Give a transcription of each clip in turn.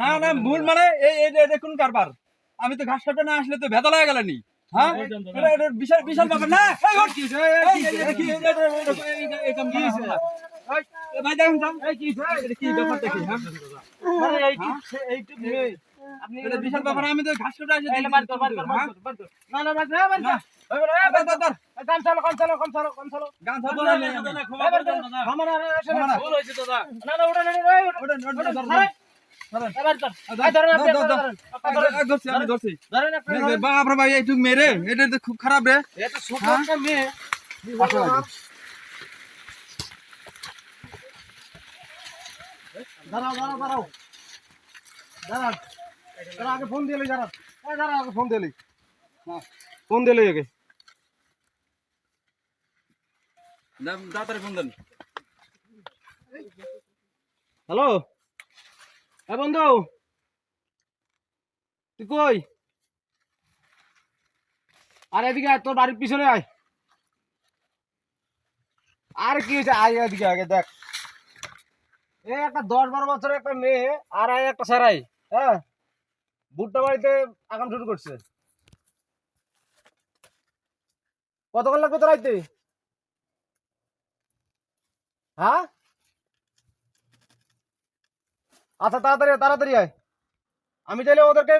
না না ভুল মানে এই দেখুন কারবার। আমি তো ঘাস কাটতে না আসলে তো ভেতা লাগে গেল হ্যাঁ? বিশাল বিশাল ব্যাপার। না বিশাল ব্যাপার। আমি তো ঘাস বার কর না না না। কাম চালো কাম চালো গান না। আমার আসে। ভুল হয়েছে দাদা। ওটা ওটা ওটা, ওটা, ওটা, ধর, ধরেন। ধরেন। এই বার কর। এই ধরেন আপনি ধর, ধর, একটা ধর। ধরেন একটা ধরেন এই, ধরছি, আমি ধরছি। ধরেন একটা এই, ধরেন। বাপরে ভাই এইটুক মেরে এটা তো খুব খারাপ রে এ তো ছোট হ্যাঁ? একটা মেয়ে আসো আগে। দাঁড়াও দাঁড়াও দাঁড়াও দাঁড়ান দাঁড়া আগে ফোন দিয়ে লই দাঁড়ান এই দাঁড়া আগে ফোন দিয়ে লই হ্যাঁ ফোন দিয়ে লই আগে দা- তাড়াতাড়ি ফোন দেন হ্যালো হ্যাঁ বন্ধু। তুই কই? আর এদিকে তোর বাড়ির পিছনে আয়। আর কি হয়েছে? আয় এদিকে আগে, দেখ। এই একটা দশ বারো বছরের একটা মেয়ে আর আয় একটা সারাই হ্যাঁ? ভুট্টা বাড়িতে আগাম শুরু করছে। কতক্ষণ লাগবে তোর আইতে? হ্যাঁ? আচ্ছা তাড়াতাড়ি তাড়াতাড়ি আয়। আমি চাইলে ওদেরকে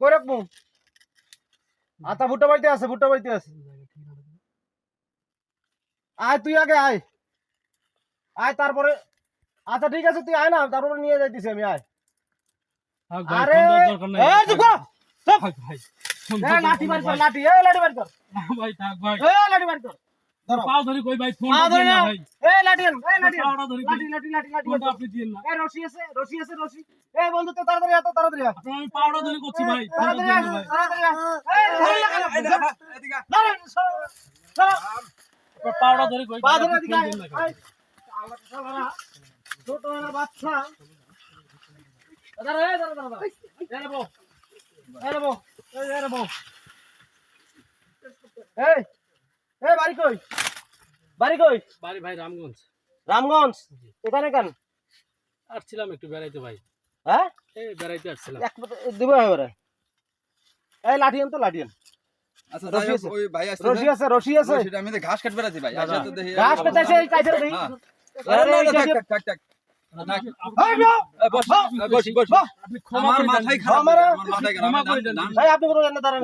করে রাখব। আচ্ছা ভুট্টা বাড়িতে আছে ভুট্টা বাড়িতে আছে। আয় তুই আগে আয়। আয় তারপরে আচ্ছা ঠিক আছে তুই আয় না তারপরে নিয়ে যাইতেছি আমি আয়। আরে লাঠি কর লাঠি লাঠি এই লাঠি ধরো পাও ধরি কই ভাই ফোন ধরে না এই লাঠি এই লাঠি পাওটা ধরি লাঠি লাঠি লাঠি লাঠি ফোনটা আপনি দিন না এই রশি আছে রশি আছে রশি এই বন্ধু তো তাড়াতাড়ি আয় তাড়াতাড়ি আমি পাওটা ধরি করছি ভাই তাড়াতাড়ি না তাড়াতাড়ি এই ধরে লাগা না। এদিকে আয়। দাঁড়ান, সরো, সরো। পাওটা ধরি কই পা ধরে এদিকে না। আল্লাহ শালারা, ছোট বাচ্চা। এই রে বউ, এই রে বউ, এই রে বউ। এই, এই বাড়ি কই? বাড়ি কই? বাড়ি ভাই রামগঞ্জ। রামগঞ্জ? এখানে কেন? আসছিলাম একটু বেড়াইতে ভাই। হ্যাঁ? এই বেড়াইতে আসছিলাম। এক দিব এবারে। এই লাঠিয়ান তো লাঠিয়ান আচ্ছা রশি আছে। রশি আছে আমি ঘাস কাটবে ভাই এই হ্যাঁ। আপনি- আমার মাথায় খারাপ আমার- মাথায় খারাপ। কোনো জানেন